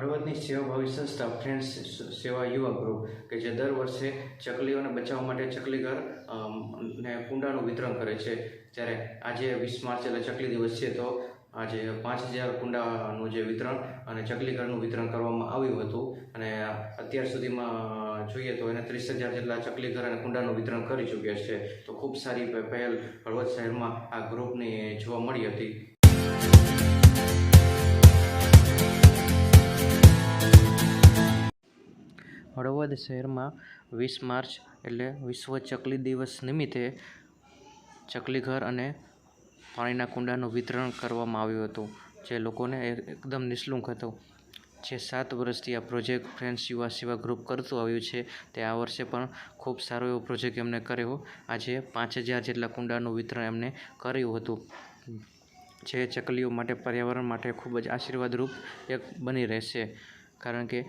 હળવદની સેવાભાવી સંસ્થા ફ્રેન્ડ્સ સેવા યુવા ગ્રુપ કે જે દર વર્ષે ચકલીઓને બચાવવા માટે ચકલીઘર ને કુંડાનું વિતરણ કરે છે. ત્યારે આજે વીસ માર્ચ એટલે ચકલી દિવસ છે, તો આજે પાંચ હજાર કુંડાનું જે વિતરણ અને ચકલીઘરનું વિતરણ કરવામાં આવ્યું હતું. અને અત્યાર સુધીમાં જોઈએ તો એને ત્રીસ હજાર જેટલા ચકલીઘર અને કુંડાનું વિતરણ કરી ચૂક્યા છે. તો ખૂબ સારી પહેલ હળવદ શહેરમાં આ ગ્રુપની જોવા મળી હતી. હળવદ શહેરમાં વીસ માર્ચ એટલે વિશ્વ ચકલી દિવસ નિમિત્તે ચકલી ઘર અને પાણીના કુંડાનું વિતરણ કરવામાં આવ્યું હતું, જે લોકોને એકદમ નિઃશુલ્ક હતું. જે સાત વર્ષથી આ પ્રોજેક્ટ ફ્રેન્ડ્સ યુવા સેવા ગ્રુપ કરતું આવ્યું છે, તે આ વર્ષે પણ ખૂબ સારો એવો પ્રોજેક્ટ એમને કર્યો. આજે પાંચ હજાર જેટલા કુંડાનું વિતરણ એમને કર્યું હતું. જે ચકલીઓ માટે પર્યાવરણ માટે ખૂબ જ આશીર્વાદરૂપ એક બની રહેશે. કારણ કે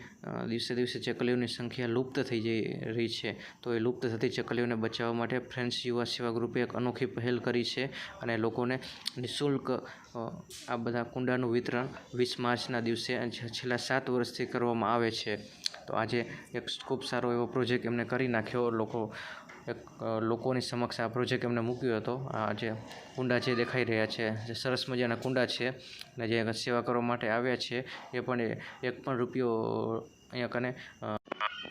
દિવસે દિવસે ચકલીઓની સંખ્યા લુપ્ત થઈ જઈ રહી છે. તો એ લુપ્ત થતી ચકલીઓને બચાવવા માટે ફ્રેન્ડ્સ યુવા સેવા ગ્રુપે એક અનોખી પહેલ કરી છે અને લોકોને નિઃશુલ્ક આ બધા કુંડાનું વિતરણ વીસ માર્ચના દિવસે છેલ્લા સાત વર્ષથી કરવામાં આવે છે. તો આજે એક ખૂબ સારો એવો પ્રોજેક્ટ એમને કરી નાખ્યો. લોકો એક લોકોની સમક્ષ આ પ્રોજેક્ટ એમને મૂક્યો હતો. આ જે કુંડા જે દેખાઈ રહ્યા છે, જે સરસ મજાના કુંડા છે, અને જે સેવા કરવા માટે આવ્યા છે, એ પણ એક પણ રૂપિયો અહીંયા કને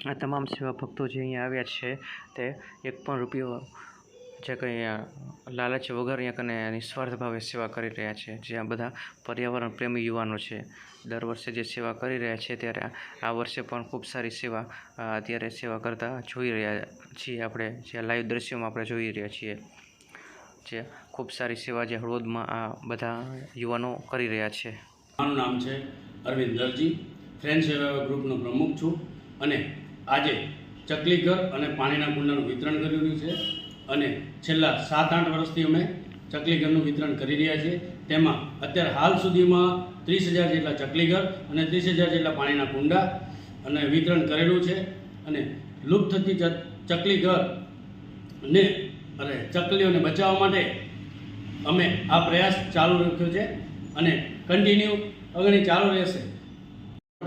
આ તમામ સેવા ભક્તો જે અહીંયા આવ્યા છે, તે એક પણ રૂપિયો જે કંઈ લાલચ વગર અહીંયા કને નિસ્વાર્થ ભાવે સેવા કરી રહ્યા છે, જે આ બધા પર્યાવરણ પ્રેમી યુવાનો છે. દર વર્ષે જે સેવા કરી રહ્યા છે ત્યારે આ- વર્ષે પણ ખૂબ સારી સેવા અત્યારે સેવા કરતા જોઈ રહ્યા છીએ આપણે, જે લાઈવ દ્રશ્યોમાં આપણે જોઈ રહ્યા છીએ. જે ખૂબ સારી સેવા જે હળવદમાં આ બધા યુવાનો કરી રહ્યા છે. મારું નામ છે અરવિંદ દરજી ફ્રેન્ડ સેવા ગ્રુપનો પ્રમુખ છું અને આજે ચકલી ઘર અને પાણીના કુંડાનું વિતરણ કર્યું છે. અને છેલ્લા સાત આઠ વર્ષથી અમે ચકલી ઘરનું વિતરણ કરી રહ્યા છીએ. તેમાં અત્યારે હાલ સુધીમાં ત્રીસ હજાર જેટલા ચકલી ઘર અને ત્રીસ હજાર જેટલા પાણીના કુંડા અને વિતરણ કરેલું છે. અને લુપ્ત થતી ચકલી ઘર ને અને ચકલીઓને બચાવવા માટે અમે આ પ્રયાસ ચાલુ રાખ્યો છે અને કન્ટિન્યુ અગણી ચાલુ રહેશે.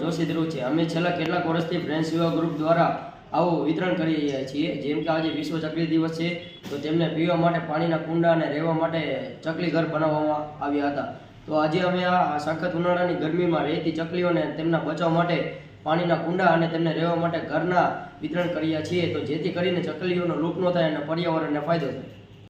જોશી ધ્રુવ છે અમે છેલ્લા કેટલાક વર્ષથી ફ્રેન્ડ સેવા ગ્રુપ દ્વારા આવું વિતરણ કરી રહ્યા છીએ. જેમ કે આજે વિશ્વ ચકલી દિવસ છે, તો તેમને પીવા માટે પાણીના કુંડા અને રહેવા માટે ચકલી ઘર બનાવવામાં આવ્યા હતા. તો આજે અમે આ સખત ઉનાળાની ગરમીમાં રહેતી ચકલીઓને તેમના બચાવ માટે પાણીના કુંડા અને તેમને રહેવા માટે ઘરના વિતરણ કર્યા છીએ. તો જેથી કરીને ચકલીઓનો લૂપ ન થાય અને પર્યાવરણને ફાયદો થાય.